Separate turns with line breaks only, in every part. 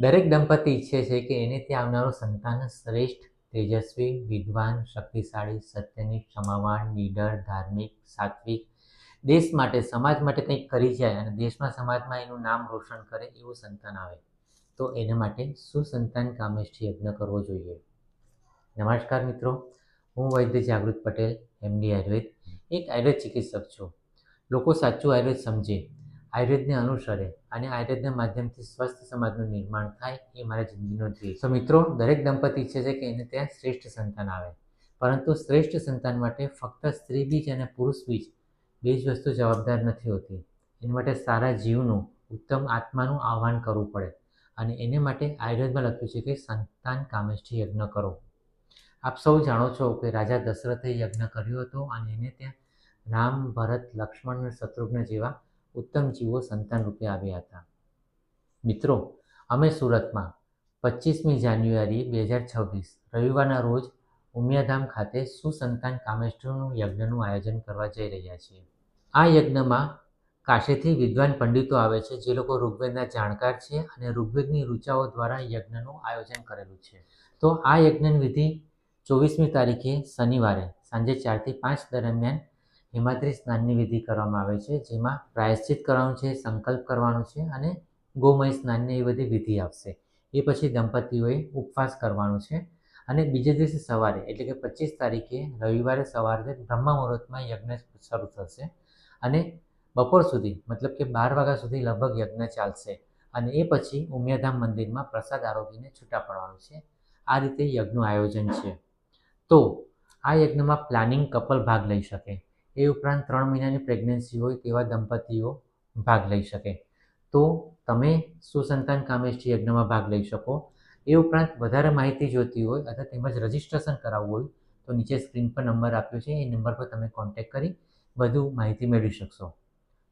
દરેક દંપતી ઈચ્છે છે કે એને ત્યાં આવનારું સંતાન શ્રેષ્ઠ, તેજસ્વી, વિદ્વાન, શક્તિશાળી, સત્યની ક્ષમાવાન, નીડર, ધાર્મિક, સાત્વિક દેશ માટે, સમાજ માટે કંઈક કરી જાય અને દેશમાં, સમાજમાં એનું નામ રોશન કરે એવું સંતાન આવે, તો એના માટે સુસંતાન કામેષ્ઠી યજ્ઞ કરવો જોઈએ. નમસ્કાર મિત્રો, હું વૈદ્ય જાગૃત પટેલ એમડી આયુર્વેદ, એક આયુર્વેદ ચિકિત્સક છું. લોકો સાચું આયુર્વેદ સમજે આયુર્વેદને અનુસરે અને આયુર્વેદના માધ્યમથી સ્વસ્થ સમાજનું નિર્માણ થાય એ મારા જિંદગીનો ધ્યેય તો મિત્રો, દરેક દંપતી ઈચ્છે છે કે એને ત્યાં શ્રેષ્ઠ સંતાન આવે. પરંતુ શ્રેષ્ઠ સંતાન માટે ફક્ત સ્ત્રી બીજ અને પુરુષ બીજ બે જ વસ્તુ જવાબદાર નથી હોતી. એના માટે સારા જીવનું, ઉત્તમ આત્માનું આહ્વાન કરવું પડે અને એને માટે આયુર્વેદમાં લખ્યું છે કે સંતાન કામેષ્ઠી યજ્ઞ કરો. આપ સૌ જાણો છો કે રાજા દશરથે યજ્ઞ કર્યો હતો અને એને ત્યાં રામ, ભરત, લક્ષ્મણ અને શત્રુઘ્ન જેવા ઉત્તમ જીવો સંતાન રૂપે આવ્યા હતા. મિત્રો, અમે સુરતમાં પચીસમી જાન્યુઆરી બે હજાર છવ્વીસ, રવિવારના રોજ ઉમિયાધામ ખાતે સુસંતાન કામેષ્ઠીનું યજ્ઞનું આયોજન કરવા જઈ રહ્યા છીએ. આ યજ્ઞમાં કાશીથી વિદ્વાન પંડિતો આવે છે, જે લોકો ઋગ્વેદના જાણકાર છે અને ઋગ્વેદની ઋચાઓ દ્વારા યજ્ઞનું આયોજન કરેલું છે. તો આ યજ્ઞની વિધિ ચોવીસમી તારીખે શનિવારે, સાંજે ચારથી પાંચ દરમિયાન હિમાદ્રી સ્નાનની વિધિ કરવામાં આવે છે, જેમાં પ્રાયશ્ચિત કરવાનું છે, સંકલ્પ કરવાનો છે અને ગોમય સ્નાનની એ બધી વિધિ આવશે એ પછી દંપતીઓએ ઉપવાસ કરવાનો છે અને બીજે દિવસે સવારે, એટલે કે પચીસ તારીખે રવિવારે સવારે બ્રહ્મ મુહૂર્તમાં યજ્ઞ શરૂ થશે અને બપોર સુધી, મતલબ કે બાર વાગ્યા સુધી લગભગ યજ્ઞ ચાલશે. અને એ પછી ઉમિયાધામ મંદિરમાં પ્રસાદ આરોગીને છૂટા પડવાનું છે. આ રીતે યજ્ઞનું આયોજન છે. તો આ યજ્ઞમાં પ્લાનિંગ કપલ ભાગ લઈ શકે. એ ઉપરાંત ત્રણ મહિનાની પ્રેગ્નન્સી હોય તેવા દંપતીઓ ભાગ લઈ શકે. તો તમે સુસંતાન કામેષ્ઠી યજ્ઞમાં ભાગ લઈ શકો. એ ઉપરાંત વધારે માહિતી જોઈતી હોય અથવા તેમજ રજિસ્ટ્રેશન કરાવવું હોય તો નીચે સ્ક્રીન પર નંબર આપ્યો છે. એ નંબર પર તમે કોન્ટેક્ટ કરી વધુ માહિતી મેળવી શકશો.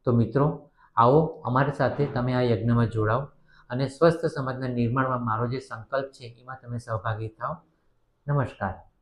તો મિત્રો, આવો અમારી સાથે તમે આ યજ્ઞમાં જોડાઓ અને સ્વસ્થ સમાજના નિર્માણમાં મારો જે સંકલ્પ છે એમાં તમે સહભાગી થાઓ નમસ્કાર.